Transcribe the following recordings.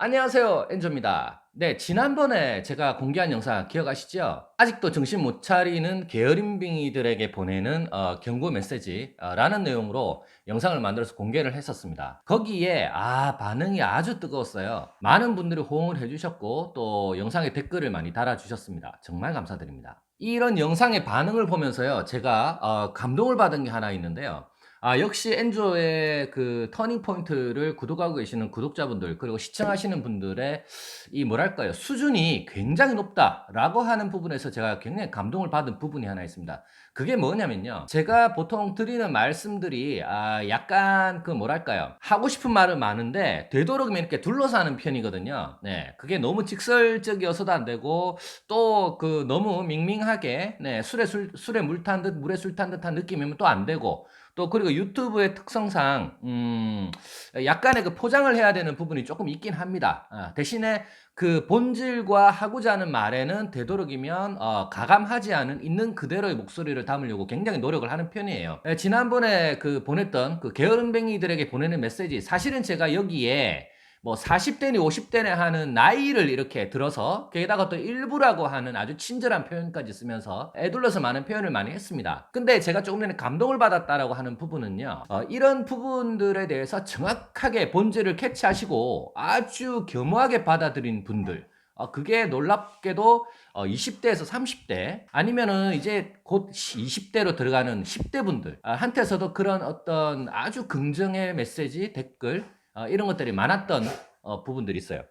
안녕하세요 엔조입니다. 네 지난번에 제가 공개한 영상 기억하시죠? 아직도 정신 못 차리는 게으름뱅이들에게 보내는 어, 경고 메시지 어, 라는 내용으로 영상을 만들어서 공개를 했었습니다. 거기에 아 반응이 아주 뜨거웠어요. 많은 분들이 호응을 해주셨고 또 영상에 댓글을 많이 달아주셨습니다. 정말 감사드립니다. 이런 영상의 반응을 보면서요 제가 어, 감동을 받은 게 하나 있는데요 아, 역시 엔조의 그 터닝 포인트를 구독하고 계시는 구독자분들, 그리고 시청하시는 분들의 이 뭐랄까요, 수준이 굉장히 높다라고 하는 부분에서 제가 굉장히 감동을 받은 부분이 하나 있습니다. 그게 뭐냐면요. 제가 보통 드리는 말씀들이, 아, 약간 그 뭐랄까요, 하고 싶은 말은 많은데, 되도록이면 이렇게 둘러싸는 편이거든요. 네. 그게 너무 직설적이어서도 안 되고, 또 그 너무 밍밍하게, 네, 술에 술, 술에 물 탄 듯, 물에 술 탄 듯한 느낌이면 또 안 되고, 또 그리고 유튜브의 특성상 음 약간의 그 포장을 해야 되는 부분이 조금 있긴 합니다. 아, 대신에 그 본질과 하고자 하는 말에는 되도록이면 어, 가감하지 않은 있는 그대로의 목소리를 담으려고 굉장히 노력을 하는 편이에요. 에, 지난번에 그 보냈던 그 게으름뱅이들에게 보내는 메시지 사실은 제가 여기에 뭐 40대니 50대니 하는 나이를 이렇게 들어서 게다가 또 일부라고 하는 아주 친절한 표현까지 쓰면서 애둘러서 많은 표현을 많이 했습니다. 근데 제가 조금 전에 감동을 받았다라고 하는 부분은요. 어, 이런 부분들에 대해서 정확하게 본질을 캐치하시고 아주 겸허하게 받아들인 분들 어, 그게 놀랍게도 어, 20대에서 30대 아니면은 이제 곧 20대로 들어가는 10대 분들 아, 한테서도 그런 어떤 아주 긍정의 메시지 댓글 어, 이런 것들이 많았던 어, 부분들이 있어요.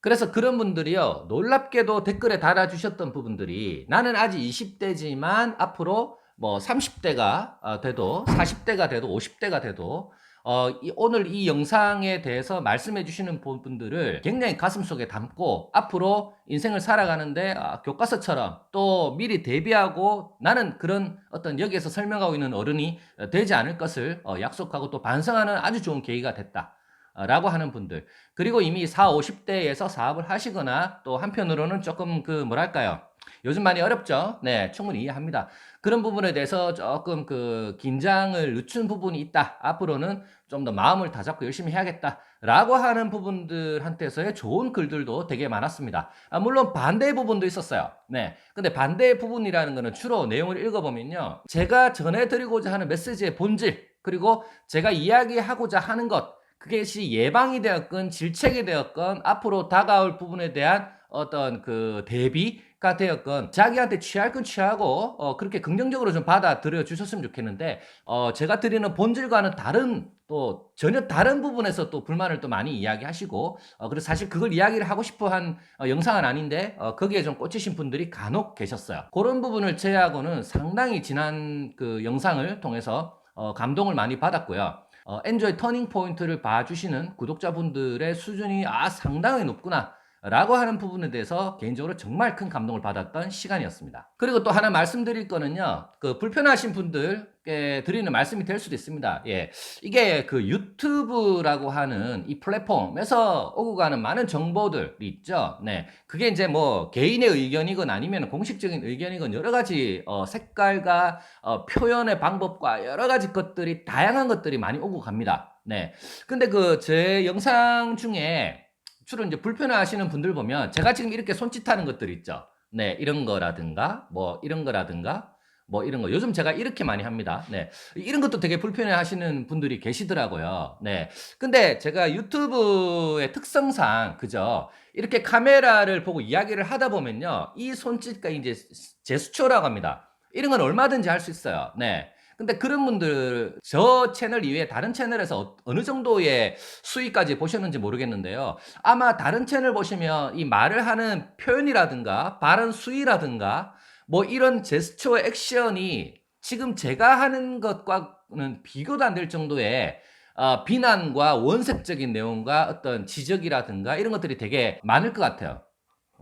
그래서 그런 분들이요, 놀랍게도 댓글에 달아주셨던 부분들이 나는 아직 20대지만 앞으로 뭐 30대가 어, 돼도 40대가 돼도 50대가 돼도 어, 이, 오늘 이 영상에 대해서 말씀해 주시는 분들을 굉장히 가슴 속에 담고 앞으로 인생을 살아가는데 아, 교과서처럼 또 미리 대비하고 나는 그런 어떤 여기에서 설명하고 있는 어른이 되지 않을 것을 어, 약속하고 또 반성하는 아주 좋은 계기가 됐다. 어, 라고 하는 분들. 그리고 이미 4, 50대에서 사업을 하시거나 또 한편으로는 조금 그 뭐랄까요. 요즘 많이 어렵죠. 네, 충분히 이해합니다. 그런 부분에 대해서 조금 그 긴장을 늦춘 부분이 있다. 앞으로는 좀 더 마음을 다잡고 열심히 해야겠다. 라고 하는 부분들한테서의 좋은 글들도 되게 많았습니다. 아, 물론 반대 부분도 있었어요. 네. 근데 반대 부분이라는 거는 주로 내용을 읽어보면요. 제가 전해드리고자 하는 메시지의 본질, 그리고 제가 이야기하고자 하는 것, 그것이 예방이 되었건 질책이 되었건 앞으로 다가올 부분에 대한 어떤 그 대비가 되었건 자기한테 취할 건 취하고 어 그렇게 긍정적으로 좀 받아들여 주셨으면 좋겠는데 어 제가 드리는 본질과는 다른 또 전혀 다른 부분에서 또 불만을 또 많이 이야기하시고 어 그래서 사실 그걸 이야기를 하고 싶어 한 어, 영상은 아닌데 어 거기에 좀 꽂히신 분들이 간혹 계셨어요. 그런 부분을 제외하고는 상당히 지난 그 영상을 통해서 어 감동을 많이 받았고요. 어, 엔조이 터닝 포인트를 봐주시는 구독자분들의 수준이 아 상당히 높구나 라고 하는 부분에 대해서 개인적으로 정말 큰 감동을 받았던 시간이었습니다. 그리고 또 하나 말씀드릴 거는요. 그 불편하신 분들께 드리는 말씀이 될 수도 있습니다. 예. 이게 그 유튜브라고 하는 이 플랫폼에서 오고 가는 많은 정보들이 있죠. 네. 그게 이제 뭐 개인의 의견이건 아니면 공식적인 의견이건 여러 가지 어, 색깔과 어, 표현의 방법과 여러 가지 것들이 다양한 것들이 많이 오고 갑니다. 네. 근데 그 제 영상 중에 주로 이제 불편해 하시는 분들 보면 제가 지금 이렇게 손짓하는 것들 있죠. 네, 이런 거라든가, 뭐, 이런 거라든가, 뭐, 이런 거. 요즘 제가 이렇게 많이 합니다. 네. 이런 것도 되게 불편해 하시는 분들이 계시더라고요. 네. 근데 제가 유튜브의 특성상, 그죠? 이렇게 카메라를 보고 이야기를 하다 보면요. 이 손짓과 이제 제스처라고 합니다. 이런 건 얼마든지 할 수 있어요. 네. 근데 그런 분들 저 채널 이외에 다른 채널에서 어, 느 정도의 수익까지 보셨는지 모르겠는데요. 아마 다른 채널 보시면 이 말을 하는 표현이라든가 발언 수위라든가 뭐 이런 제스처 액션이 지금 제가 하는 것과는 비교도 안 될 정도의 어, 비난과 원색적인 내용과 어떤 지적이라든가 이런 것들이 되게 많을 것 같아요.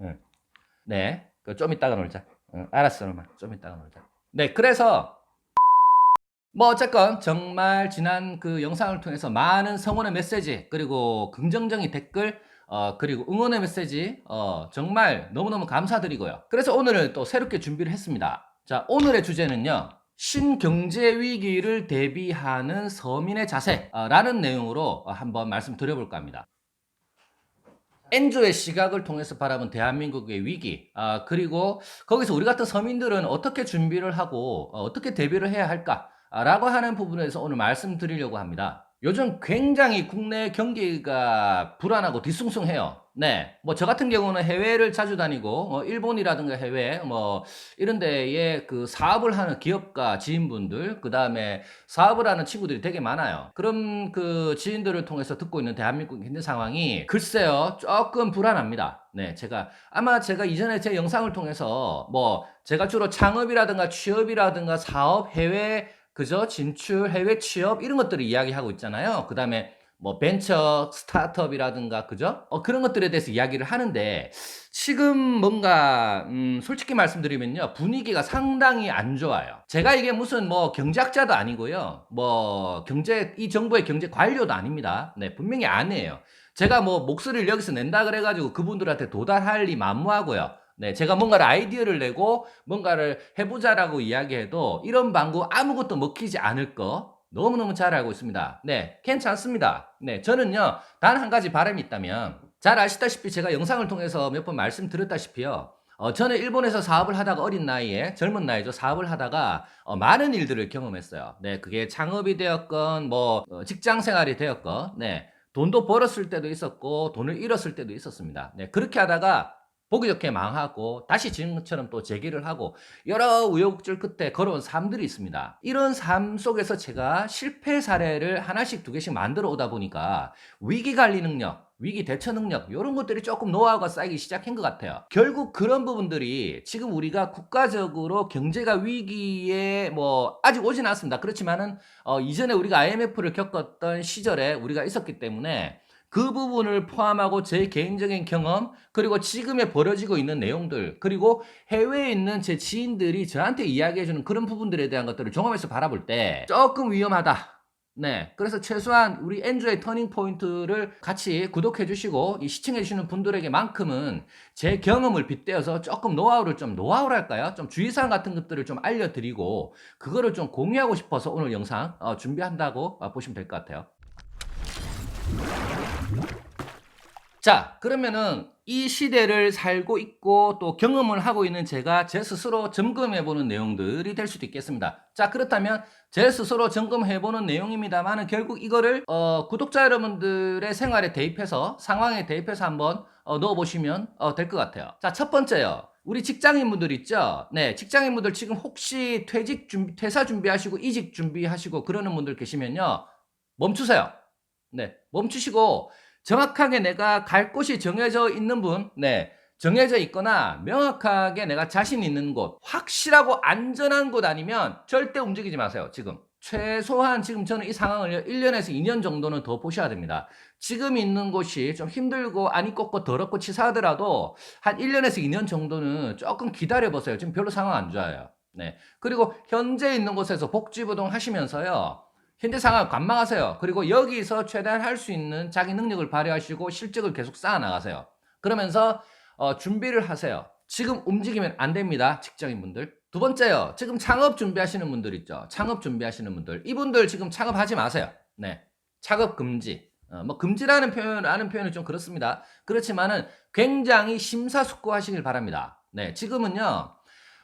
응. 네, 그좀 이따가 놀자. 응, 알았어, 엄마. 좀 이따가 놀자. 네, 그래서 뭐 어쨌건 정말 지난 그 영상을 통해서 많은 성원의 메시지 그리고 긍정적인 댓글 어 그리고 응원의 메시지 어 정말 너무너무 감사드리고요. 그래서 오늘은 또 새롭게 준비를 했습니다. 자 오늘의 주제는요. 신경제 위기를 대비하는 서민의 자세라는 내용으로 한번 말씀드려볼까 합니다. 엔조의 시각을 통해서 바라본 대한민국의 위기, 아, 그리고 거기서 우리 같은 서민들은 어떻게 준비를 하고 어, 떻게 대비를 해야 할까? 아, 라고 하는 부분에서 오늘 말씀드리려고 합니다. 요즘 굉장히 국내 경기가 불안하고 뒤숭숭해요. 네. 뭐 저 같은 경우는 해외를 자주 다니고 뭐 일본이라든가 해외 뭐 이런 데에 그 사업을 하는 기업가 지인분들 그 다음에 사업을 하는 친구들이 되게 많아요. 그런 그 지인들을 통해서 듣고 있는 대한민국 현재 상황이 글쎄요. 조금 불안합니다. 네. 제가 아마 제가 이전에 제 영상을 통해서 뭐 제가 주로 창업이라든가 취업이라든가 사업 해외 그저 진출 해외 취업 이런 것들을 이야기하고 있잖아요. 그 다음에 뭐 벤처 스타트업이라든가 그죠? 어, 그런 것들에 대해서 이야기를 하는데 지금 뭔가 음, 솔직히 말씀드리면요 분위기가 상당히 안 좋아요. 제가 이게 무슨 뭐 경제학자도 아니고요, 뭐 경제 이 정부의 경제 관료도 아닙니다. 네 분명히 아니에요. 제가 뭐 목소리를 여기서 낸다 그래가지고 그분들한테 도달할 리 만무하고요. 네, 제가 뭔가를 아이디어를 내고 뭔가를 해보자라고 이야기해도 이런 방구 아무것도 먹히지 않을 거 너무너무 잘 알고 있습니다. 네, 괜찮습니다. 네, 저는요, 단 한 가지 바람이 있다면, 잘 아시다시피 제가 영상을 통해서 몇 번 말씀드렸다시피요, 어, 저는 일본에서 사업을 하다가 어린 나이에, 젊은 나이죠, 사업을 하다가, 어, 많은 일들을 경험했어요. 네, 그게 창업이 되었건, 뭐, 어, 직장 생활이 되었건, 네, 돈도 벌었을 때도 있었고, 돈을 잃었을 때도 있었습니다. 네, 그렇게 하다가, 보기 좋게 망하고 다시 지금처럼 또 재기를 하고 여러 우여곡절 끝에 걸어온 삶들이 있습니다. 이런 삶 속에서 제가 실패 사례를 하나씩 두 개씩 만들어 오다 보니까 위기 관리 능력, 위기 대처 능력 이런 것들이 조금 노하우가 쌓이기 시작한 것 같아요. 결국 그런 부분들이 지금 우리가 국가적으로 경제가 위기에 뭐 아직 오진 않습니다. 그렇지만은 어, 이전에 우리가 IMF를 겪었던 시절에 우리가 있었기 때문에 그 부분을 포함하고 제 개인적인 경험, 그리고 지금에 벌어지고 있는 내용들, 그리고 해외에 있는 제 지인들이 저한테 이야기해주는 그런 부분들에 대한 것들을 종합해서 바라볼 때 조금 위험하다. 네. 그래서 최소한 우리 엔조의 터닝 포인트를 같이 구독해 주시고 시청해 주시는 분들에게만큼은 제 경험을 빗대어서 조금 노하우를 좀 노하우랄까요? 좀 주의사항 같은 것들을 좀 알려드리고 그거를 좀 공유하고 싶어서 오늘 영상 어, 준비한다고 어, 보시면 될 것 같아요. 자, 그러면은 이 시대를 살고 있고 또 경험을 하고 있는 제가 제 스스로 점검해 보는 내용들이 될 수도 있겠습니다. 자, 그렇다면 제 스스로 점검해 보는 내용입니다만은 결국 이거를 어, 구독자 여러분들의 생활에 대입해서 상황에 대입해서 한번 어, 넣어 보시면 어, 될 것 같아요. 자, 첫 번째요. 우리 직장인분들 있죠? 네, 직장인분들 지금 혹시 퇴직 준비, 퇴사 준비하시고 이직 준비하시고 그러는 분들 계시면요. 멈추세요. 네, 멈추시고 정확하게 내가 갈 곳이 정해져 있는 분, 네, 정해져 있거나 명확하게 내가 자신 있는 곳, 확실하고 안전한 곳 아니면 절대 움직이지 마세요, 지금. 최소한 지금 저는 이 상황을 1년에서 2년 정도는 더 보셔야 됩니다. 지금 있는 곳이 좀 힘들고 안이 꺾고 더럽고 치사하더라도 한 1년에서 2년 정도는 조금 기다려 보세요. 지금 별로 상황 안 좋아요. 네. 그리고 현재 있는 곳에서 복지부동 하시면서요. 현재 상황 관망하세요. 그리고 여기서 최대한 할 수 있는 자기 능력을 발휘하시고 실적을 계속 쌓아 나가세요. 그러면서 어, 준비를 하세요. 지금 움직이면 안 됩니다. 직장인분들. 두 번째요. 지금 창업 준비하시는 분들 있죠. 창업 준비하시는 분들. 이분들 지금 창업하지 마세요. 네. 창업 금지. 어, 뭐 금지라는 표현, 아는 표현은 좀 그렇습니다. 그렇지만은 굉장히 심사숙고하시길 바랍니다. 네. 지금은요.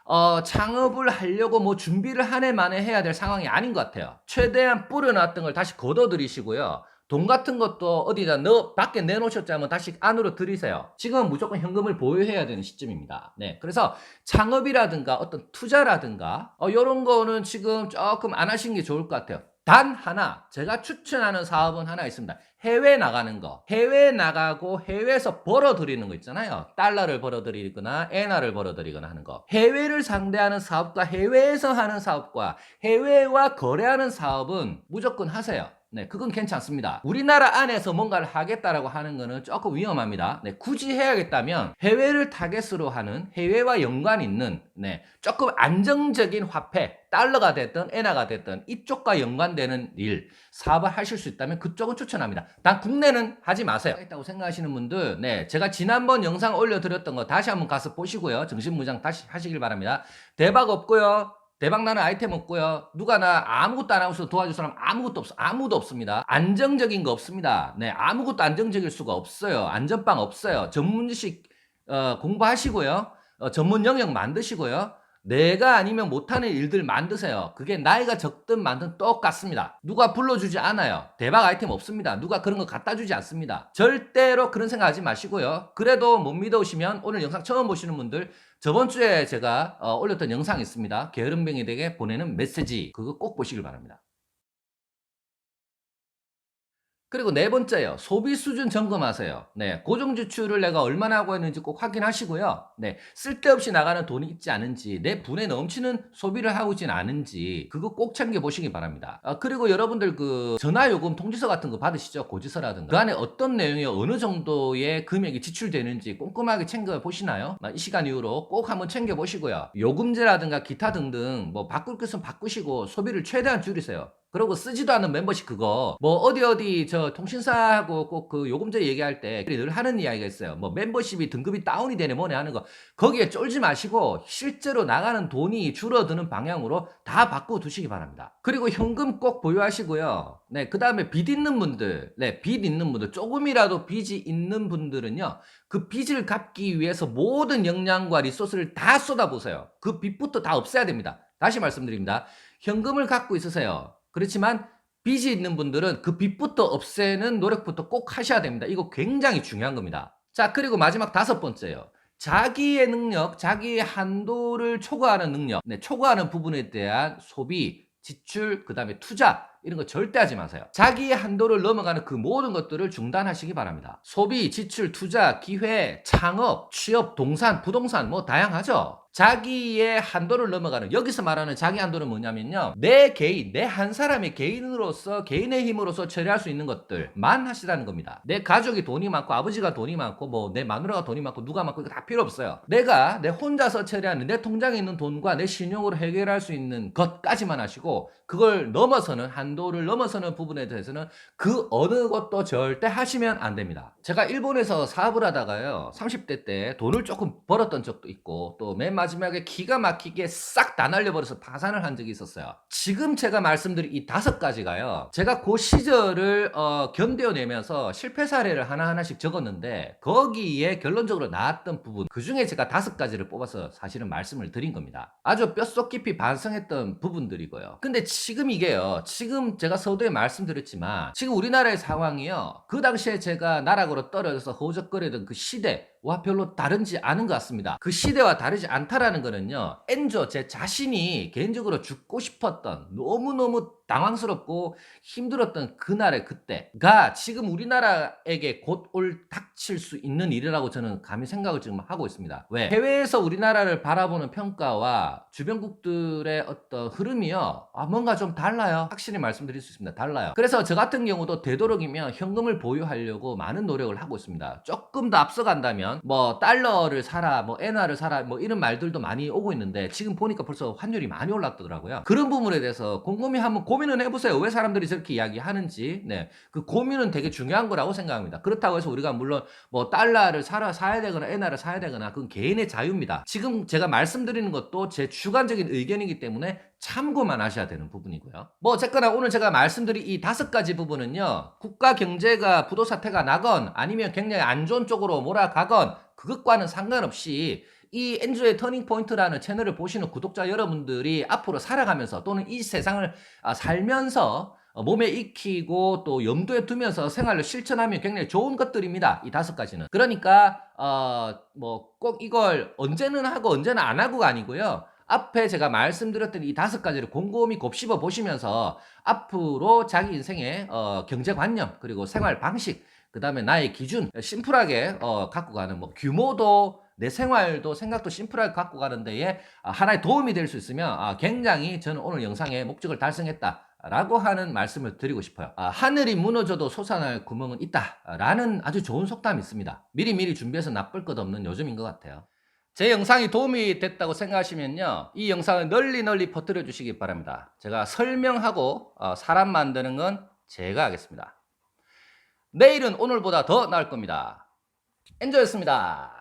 어, 창업을 하려고 뭐 준비를 한 해 만에 해야 될 상황이 아닌 것 같아요. 최대한 뿌려놨던 걸 다시 걷어들이시고요. 돈 같은 것도 어디다 넣어, 밖에 내놓으셨자면 다시 안으로 들이세요. 지금은 무조건 현금을 보유해야 되는 시점입니다. 네. 그래서 창업이라든가 어떤 투자라든가, 어, 요런 거는 지금 조금 안 하시는 게 좋을 것 같아요. 단 하나, 제가 추천하는 사업은 하나 있습니다. 해외 나가는 거. 해외 나가고 해외에서 벌어들이는 거 있잖아요. 달러를 벌어들이거나 엔화를 벌어들이거나 하는 거. 해외를 상대하는 사업과 해외에서 하는 사업과 해외와 거래하는 사업은 무조건 하세요. 네, 그건 괜찮습니다. 우리나라 안에서 뭔가를 하겠다라고 하는 거는 조금 위험합니다. 네, 굳이 해야겠다면 해외를 타겟으로 하는 해외와 연관 있는 네, 조금 안정적인 화폐, 달러가 됐든 엔화가 됐든 이쪽과 연관되는 일, 사업을 하실 수 있다면 그쪽은 추천합니다. 단 국내는 하지 마세요. 있다고 생각하시는 분들, 네, 제가 지난번 영상 올려드렸던 거 다시 한번 가서 보시고요. 정신무장 다시 하시길 바랍니다. 대박 없고요. 대박나는 아이템 없고요. 누가 나 아무것도 안 하고서 도와줄 사람 아무것도 없어. 아무도 없습니다. 안정적인 거 없습니다. 네, 아무것도 안정적일 수가 없어요. 안전빵 없어요. 전문 지식 어, 공부하시고요. 어, 전문 영역 만드시고요. 내가 아니면 못하는 일들 만드세요. 그게 나이가 적든 많든 똑같습니다. 누가 불러주지 않아요. 대박 아이템 없습니다. 누가 그런 거 갖다 주지 않습니다. 절대로 그런 생각 하지 마시고요. 그래도 못 믿어오시면 오늘 영상 처음 보시는 분들 저번 주에 제가 어, 올렸던 영상 있습니다. 게으름뱅이에게 보내는 메시지. 그거 꼭 보시길 바랍니다. 그리고 네 번째요. 소비 수준 점검하세요. 네. 고정 지출을 내가 얼마나 하고 있는지 꼭 확인하시고요. 네. 쓸데없이 나가는 돈이 있지 않은지, 내 분에 넘치는 소비를 하고 있지는 않은지, 그거 꼭 챙겨 보시기 바랍니다. 아, 그리고 여러분들 그 전화 요금 통지서 같은 거 받으시죠? 고지서라든가. 그 안에 어떤 내용이 어느 정도의 금액이 지출되는지 꼼꼼하게 챙겨 보시나요? 아, 이 시간 이후로 꼭 한번 챙겨 보시고요. 요금제라든가 기타 등등 뭐 바꿀 것은 바꾸시고 소비를 최대한 줄이세요. 그리고 쓰지도 않는 멤버십 그거 뭐 어디 어디 저 통신사하고 꼭 그 요금제 얘기할 때 늘 하는 이야기가 있어요. 뭐 멤버십이 등급이 다운이 되네 뭐네 하는 거 거기에 쫄지 마시고 실제로 나가는 돈이 줄어드는 방향으로 다 바꿔 두시기 바랍니다. 그리고 현금 꼭 보유하시고요. 네, 그 다음에 빚 있는 분들, 네, 빚 있는 분들 조금이라도 빚이 있는 분들은요. 그 빚을 갚기 위해서 모든 역량과 리소스를 다 쏟아보세요. 그 빚부터 다 없애야 됩니다. 다시 말씀드립니다. 현금을 갖고 있으세요. 그렇지만 빚이 있는 분들은 그 빚부터 없애는 노력부터 꼭 하셔야 됩니다. 이거 굉장히 중요한 겁니다. 자, 그리고 마지막 다섯 번째요. 자기의 능력, 자기의 한도를 초과하는 능력, 네, 초과하는 부분에 대한 소비, 지출, 그 다음에 투자, 이런 거 절대 하지 마세요. 자기의 한도를 넘어가는 그 모든 것들을 중단하시기 바랍니다. 소비, 지출, 투자, 기회, 창업, 취업, 동산, 부동산 뭐 다양하죠. 자기의 한도를 넘어가는 여기서 말하는 자기 한도는 뭐냐면요. 내 개인, 내 한 사람의 개인으로서 개인의 힘으로서 처리할 수 있는 것들만 하시라는 겁니다. 내 가족이 돈이 많고 아버지가 돈이 많고 뭐 내 마누라가 돈이 많고 누가 많고 이거 다 필요 없어요. 내가 내 혼자서 처리하는 내 통장에 있는 돈과 내 신용으로 해결할 수 있는 것까지만 하시고 그걸 넘어서는 한 도를 넘어서는 부분에 대해서는 그 어느 것도 절대 하시면 안 됩니다. 제가 일본에서 사업을 하다가요. 30대 때 돈을 조금 벌었던 적도 있고 또 맨 마지막에 기가 막히게 싹 다 날려버려서 파산을 한 적이 있었어요. 지금 제가 말씀드린 이 다섯 가지가요. 제가 그 시절을 어, 견뎌내면서 실패 사례를 하나하나씩 적었는데 거기에 결론적으로 나왔던 부분 그 중에 제가 다섯 가지를 뽑아서 사실은 말씀을 드린 겁니다. 아주 뼛속 깊이 반성했던 부분들이고요. 근데 지금 이게요. 지금 제가 서두에 말씀드렸지만 지금 우리나라의 상황이요. 그 당시에 제가 나락으로 떨어져서 허우적거리던 그 시대 와 별로 다르지 않은 것 같습니다. 그 시대와 다르지 않다라는 거는요. 엔조 제 자신이 개인적으로 죽고 싶었던 너무너무 당황스럽고 힘들었던 그날의 그때가 지금 우리나라에게 곧 올 닥칠 수 있는 일이라고 저는 감히 생각을 지금 하고 있습니다. 왜? 해외에서 우리나라를 바라보는 평가와 주변국들의 어떤 흐름이요. 아, 뭔가 좀 달라요. 확실히 말씀드릴 수 있습니다. 달라요. 그래서 저 같은 경우도 되도록이면 현금을 보유하려고 많은 노력을 하고 있습니다. 조금 더 앞서간다면 뭐 달러를 사라, 뭐 엔화를 사라, 뭐 이런 말들도 많이 오고 있는데 지금 보니까 벌써 환율이 많이 올랐더라고요. 그런 부분에 대해서 곰곰이 한번 고민을 해보세요. 왜 사람들이 저렇게 이야기하는지. 네, 그 고민은 되게 중요한 거라고 생각합니다. 그렇다고 해서 우리가 물론 뭐 달러를 사라 사야 되거나 엔화를 사야 되거나 그건 개인의 자유입니다. 지금 제가 말씀드리는 것도 제 주관적인 의견이기 때문에 참고만 하셔야 되는 부분이고요. 뭐 어쨌거나 오늘 제가 말씀드린 이 다섯 가지 부분은요. 국가 경제가 부도 사태가 나건 아니면 굉장히 안 좋은 쪽으로 몰아가건 그것과는 상관없이 이 엔조의 터닝 포인트라는 채널을 보시는 구독자 여러분들이 앞으로 살아가면서 또는 이 세상을 아, 살면서 어, 몸에 익히고 또 염두에 두면서 생활을 실천하면 굉장히 좋은 것들입니다. 이 다섯 가지는. 그러니까 어 뭐 꼭 이걸 언제는 하고 언제는 안 하고가 아니고요. 앞에 제가 말씀드렸던 이 다섯 가지를 곰곰이 곱씹어 보시면서 앞으로 자기 인생의 어, 경제관념 그리고 생활 방식 그 다음에 나의 기준 심플하게 어, 갖고 가는 뭐 규모도 내 생활도 생각도 심플하게 갖고 가는 데에 아, 하나의 도움이 될 수 있으면 아, 굉장히 저는 오늘 영상의 목적을 달성했다. 라고 하는 말씀을 드리고 싶어요. 아, 하늘이 무너져도 솟아날 구멍은 있다. 라는 아주 좋은 속담이 있습니다. 미리미리 준비해서 나쁠 것 없는 요즘인 것 같아요. 제 영상이 도움이 됐다고 생각하시면요. 이 영상을 널리 널리 퍼뜨려 주시기 바랍니다. 제가 설명하고 어, 사람 만드는 건 제가 하겠습니다. 내일은 오늘보다 더 나을 겁니다. 엔조였습니다.